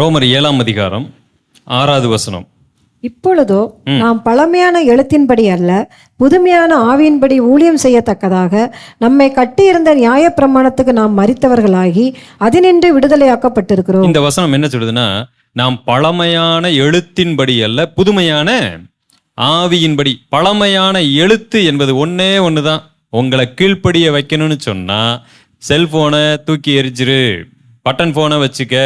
ரோமர் ஏழாம் அதிகாரம் ஆறாவது வசனம். இப்பொழுதோ நாம் பழமையான எழுத்தின்படி அல்ல புதுமையான ஆவியின்படி ஊழியம் செய்யத்தக்கதாக நம்மை கட்டியிருந்த நியாயப்பிரமாணத்துக்கு நாம் மறித்தவர்களாகி அதினின்று விடுதலையாக்கப்பட்டிருக்கிறோம். இந்த வசனம் என்ன சொல்லுதுன்னா நாம் பழமையான எழுத்தின்படி அல்ல புதுமையான ஆவியின்படி. பழமையான எழுத்து என்பது ஒண்ணே ஒன்று தான் உங்களை கீழ்ப்படிய வைக்கணும்னு சொன்னா செல்போனை தூக்கி எரிச்சிரு பட்டன் ஃபோனை வச்சுக்க.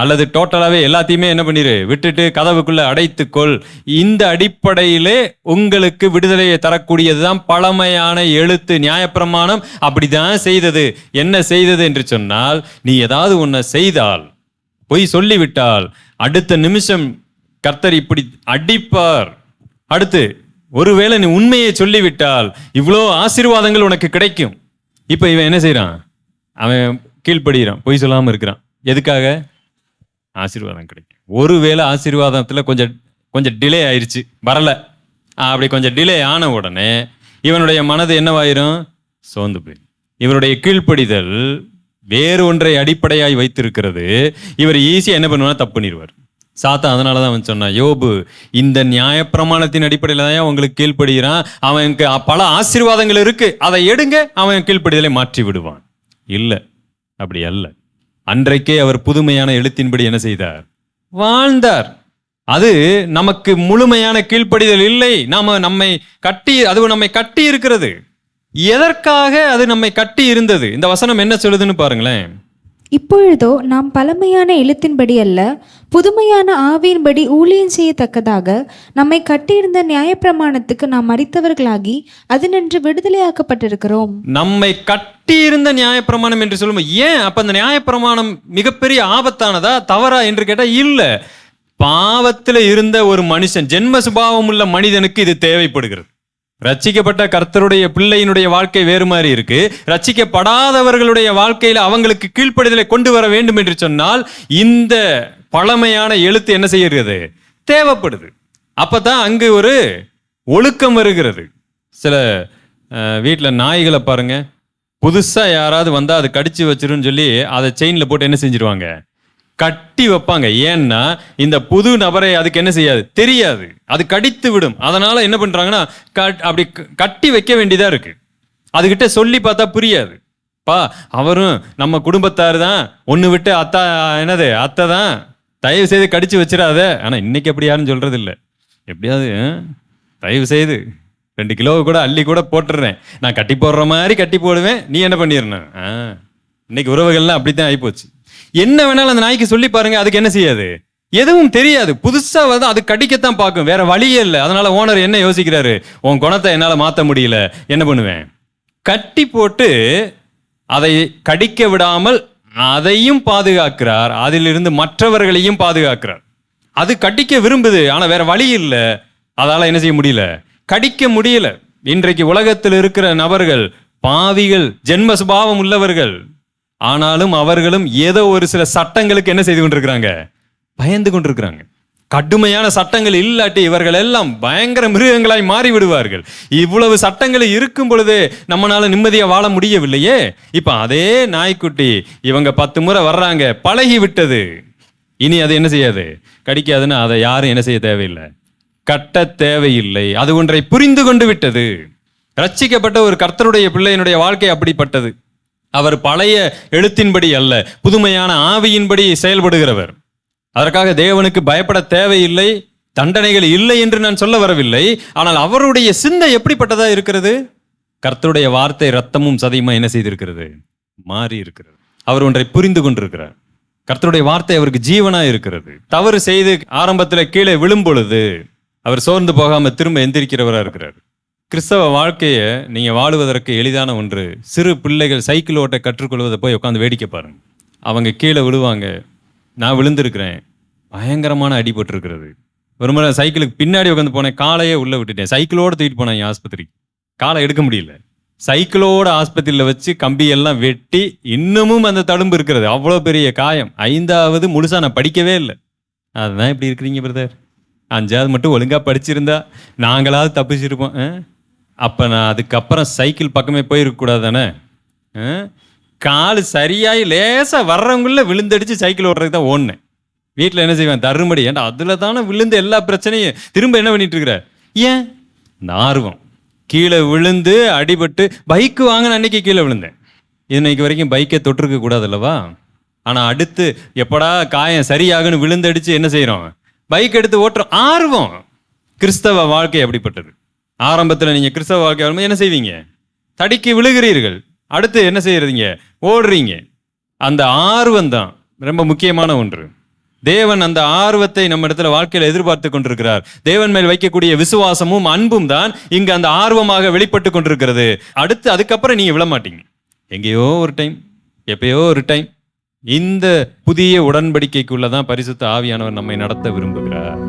அல்லது டோட்டலாகவே எல்லாத்தையுமே என்ன பண்ணிரு? விட்டுட்டு கதவுக்குள்ளே அடைத்துக்கொள். இந்த அடிப்படையிலே உங்களுக்கு விடுதலையை தரக்கூடியது தான் பழமையான எழுத்து நியாயப்பிரமாணம். அப்படிதான் செய்தது. என்ன செய்தது என்று சொன்னால் நீ ஏதாவது ஒன்றை செய்தால் பொய் சொல்லிவிட்டால் அடுத்த நிமிஷம் கர்த்தர் இப்படி அடிப்பார். அடுத்து ஒருவேளை நீ உண்மையை சொல்லிவிட்டால் இவ்வளோ ஆசீர்வாதங்கள் உனக்கு கிடைக்கும். இப்போ இவன் என்ன செய்கிறான் அவன் கீழ்ப்படுகிறான் பொய் சொல்லாமல் இருக்கிறான். எதுக்காக? ஆசீர்வாதம் கிடைக்கும். ஒருவேளை ஆசீர்வாதத்தில் கொஞ்சம் கொஞ்சம் டிலே ஆயிடுச்சு வரலை. அப்படி கொஞ்சம் டிலே ஆன உடனே இவனுடைய மனது என்னவாயிரும்? சோர்ந்து போய் இவருடைய கீழ்ப்படிதல் வேறு ஒன்றை அடிப்படையாய் வைத்திருக்கிறது. இவர் ஈஸியாக என்ன பண்ணுவார் தப்பு பண்ணிடுவார். சாத்தா அதனால தான் அவன் சொன்னான் யோபு இந்த நியாயப்பிரமாணத்தின் அடிப்படையில் தான் உங்களுக்கு கீழ்ப்படுகிறான். அவனுக்கு பல ஆசீர்வாதங்கள் இருக்குது அதை எடுங்க. அவன் கீழ்ப்படிதலை மாற்றி விடுவான். இல்லை. அப்படி அல்ல. அன்றைக்கே அவர் புதுமையான எழுத்தின்படி என்ன செய்தார்? வாழ்ந்தார். அது நமக்கு முழுமையான கீழ்ப்படிதல் இல்லை. நாம நம்மை கட்டி அது நம்மை கட்டி இருக்கிறது. எதற்காக அது நம்மை கட்டி இருந்தது? இந்த வசனம் என்ன சொல்லுதுன்னு பாருங்களேன். இப்பொழுதோ நாம் பழமையான எழுத்தின்படி அல்ல புதுமையான ஆவியின்படி ஊழியம் செய்யத்தக்கதாக நம்மை கட்டியிருந்த நியாயப்பிரமாணத்துக்கு நாம் மறித்தவர்களாகி அதனின்று விடுதலையாக்கப்பட்டிருக்கிறோம். நம்மை கட்டியிருந்த நியாயப்பிரமாணம் என்று சொல்லும்போது ஏன்? அப்ப அந்த நியாயப்பிரமாணம் மிகப்பெரிய ஆபத்தானதா தவறா என்று கேட்டா இல்ல. பாவத்துல இருந்த ஒரு மனுஷன் ஜென்ம சுபாவம் உள்ள மனிதனுக்கு இது தேவைப்படுகிறது. ரச்சிக்கப்பட்ட கர்த்தருடைய பிள்ளையினுடைய வாழ்க்கை வேறு மாதிரி இருக்கு. ரச்சிக்கப்படாதவர்களுடைய வாழ்க்கையில அவங்களுக்கு கீழ்ப்படுதலை கொண்டு வர வேண்டும் என்று சொன்னால் இந்த பழமையான எழுத்து என்ன செய்கிறது? தேவைப்படுது. அப்போ தான் அங்கு ஒரு ஒழுக்கம் வருகிறது. சில வீட்டில் நாய்களை பாருங்கள் புதுசாக யாராவது வந்தால் அது கடிச்சு வச்சிருன்னு சொல்லி அதை செயினில் போட்டு என்ன செஞ்சிருவாங்க? கட்டி வைப்பாங்க. ஏன்னா இந்த புது நபரை அதுக்கு என்ன செய்யாது? தெரியாது. அது கடித்து விடும். அதனால என்ன பண்ணுறாங்கன்னா கட்- அப்படி கட்டி வைக்க வேண்டியதாக இருக்கு. அதுகிட்ட சொல்லி பார்த்தா புரியாது. பா அவரும் நம்ம குடும்பத்தார் தான். ஒன்று விட்டு அத்தா என்னது அத்தை தான். தயவு செய்து கடிச்சு வச்சிடாத. ஆனால் இன்னைக்கு அப்படி சொல்றது இல்லை எப்படியாவது ஆ? தயவு செய்து ரெண்டு கிலோ கூட அள்ளி கூட போட்டுடுறேன். நான் கட்டி போடுற மாதிரி கட்டி போடுவேன். நீ என்ன பண்ணிடணும்? ஆ இன்னைக்கு உறவுகள்லாம் அப்படித்தான் ஆகிப்போச்சு என்ன வேணாலும் அந்த நாய்க்கு சொல்லி பாருங்க அதுக்கு என்ன செய்யாது? எதுவும் தெரியாது. புதுசாக வந்து அது கடிக்கத்தான் பார்க்கும். வேற வழியே இல்லை. அதனால ஓனர் என்ன யோசிக்கிறாரு? உன் குணத்தை என்னால் மாற்ற முடியல. என்ன பண்ணுவேன்? கட்டி போட்டு அதை கடிக்க விடாமல் அதையும் பாதுகாக்கிறார். அதிலிருந்து மற்றவர்களையும் பாதுகாக்கிறார். அது கடிக்க விரும்புது ஆனால் வேற வழி இல்லை. அதால் என்ன செய்ய முடியல? கடிக்க முடியல. இன்றைக்கு உலகத்தில் இருக்கிற நபர்கள் பாவிகள் ஜென்ம சுபாவம் உள்ளவர்கள் ஆனாலும் அவர்களும் ஏதோ ஒரு சில சட்டங்களுக்கு என்ன செய்து கொண்டிருக்கிறாங்க? பயந்து கொண்டிருக்கிறாங்க. கடுமையான சட்டங்கள் இல்லாட்டி இவர்கள் எல்லாம் பயங்கர மிருகங்களாய் மாறி விடுவார்கள் இவ்வளவு சட்டங்கள் இருக்கும் பொழுது நம்மளால நிம்மதியாக வாழ முடியவில்லையே? இப்போ அதே நாய்க்குட்டி இவங்க பத்து முறை வர்றாங்க பழகி விட்டது இனி அது என்ன செய்யாது? கடிக்காதுன்னு அதை யாரும் என்ன செய்ய தேவையில்லை. கட்ட தேவையில்லை. அது ஒன்றை புரிந்து கொண்டு விட்டது. ரட்சிக்கப்பட்ட ஒரு கர்த்தருடைய பிள்ளையினுடைய வாழ்க்கை அப்படிப்பட்டது. அவர் பழைய எழுத்தின்படி அல்ல புதுமையான ஆவியின்படி செயல்படுகிறவர். அதற்காக தேவனுக்கு பயப்பட தேவையில்லை தண்டனைகள் இல்லை என்று நான் சொல்ல வரவில்லை. ஆனால் அவருடைய சிந்தை எப்படிப்பட்டதா இருக்கிறது? கர்த்தருடைய வார்த்தை ரத்தமும் சதையுமா என்ன செய்திருக்கிறது? மாறி இருக்கிறது. அவர் ஒன்றை புரிந்து கொண்டிருக்கிறார். கர்த்தருடைய வார்த்தை அவருக்கு ஜீவனா இருக்கிறது. தவறு செய்து ஆரம்பத்தில் கீழே விழும் பொழுது அவர் சோர்ந்து போகாம திரும்ப எந்திரிக்கிறவராக இருக்கிறார். கிறிஸ்தவ வாழ்க்கையை நீங்க வாழுவதற்கு எளிதான ஒன்று சிறு பிள்ளைகள் சைக்கிள் ஓட்ட கற்றுக்கொள்வதை போய் உட்காந்து வேடிக்கை பாருங்க. அவங்க கீழே விழுவாங்க. நான் விழுந்திருக்கிறேன். பயங்கரமான அடிபட்டிருக்கிறது. ஒரு முறை சைக்கிளுக்கு பின்னாடி உட்காந்து போனேன் காலையே உள்ளே விட்டுட்டேன். சைக்கிளோடு தூக்கிட்டு போனேன் என் ஆஸ்பத்திரிக்கு. காலை எடுக்க முடியல. சைக்கிளோட ஆஸ்பத்திரியில் வச்சு கம்பியெல்லாம் வெட்டி இன்னமும் அந்த தழும்பு இருக்கிறது. அவ்வளோ பெரிய காயம். ஐந்தாவது முழுசா நான் படிக்கவே இல்லை. அதுதான் இப்படி இருக்கிறீங்க பிரதர் அஞ்சாவது மட்டும் ஒழுங்காக படிச்சிருந்தா நாங்களாவது தப்பிச்சிருப்போம். ஆ? நான் அதுக்கப்புறம் சைக்கிள் பக்கமே போயிருக்கக்கூடாது தானே கால் சரியாகி லேசாக வர்றவங்கள விழுந்தடிச்சு சைக்கிள் ஓடுறதுக்கு தான் ஓடினேன். வீட்டில் என்ன செய்வேன்? தருமடி. ஏன்டா அதில் தானே விழுந்து எல்லா பிரச்சனையும். திரும்ப என்ன பண்ணிட்டு இருக்கிற? ஏன்? இந்த ஆர்வம். கீழே விழுந்து அடிபட்டு பைக்கு வாங்கின அன்னைக்கு கீழே விழுந்தேன். இன்னைக்கு வரைக்கும் பைக்கை தொட்டிருக்க கூடாது அல்லவா ஆனால் அடுத்து எப்படா காயம் சரியாகுன்னு விழுந்தடிச்சு என்ன செய்கிறோம் பைக் எடுத்து ஓட்டுறோம். ஆர்வம். கிறிஸ்தவ வாழ்க்கை அப்படிப்பட்டது. ஆரம்பத்தில் நீங்கள் கிறிஸ்தவ வாழ்க்கை வரும்போது என்ன செய்வீங்க? தடிக்கு விழுகிறீர்கள். அடுத்து என்ன செய்யறீங்க ஓடுறீங்க. அந்த ஆர்வம் தான் ரொம்ப முக்கியமான ஒன்று. தேவன் அந்த ஆர்வத்தை நம்ம இடத்துல வாழ்க்கையில் எதிர்பார்த்து கொண்டிருக்கிறார். தேவன் மேல் வைக்கக்கூடிய விசுவாசமும் அன்பும் தான் இங்க அந்த ஆர்வமாக வெளிப்பட்டு கொண்டிருக்கிறது. அடுத்து அதுக்கப்புறம் நீங்க விழ மாட்டீங்க. எங்கேயோ ஒரு டைம் எப்பயோ ஒரு டைம் இந்த புதிய உடன்படிக்கைக்குள்ள தான் பரிசுத்த ஆவியானவர் நம்மை நடத்த விரும்புகிறார்.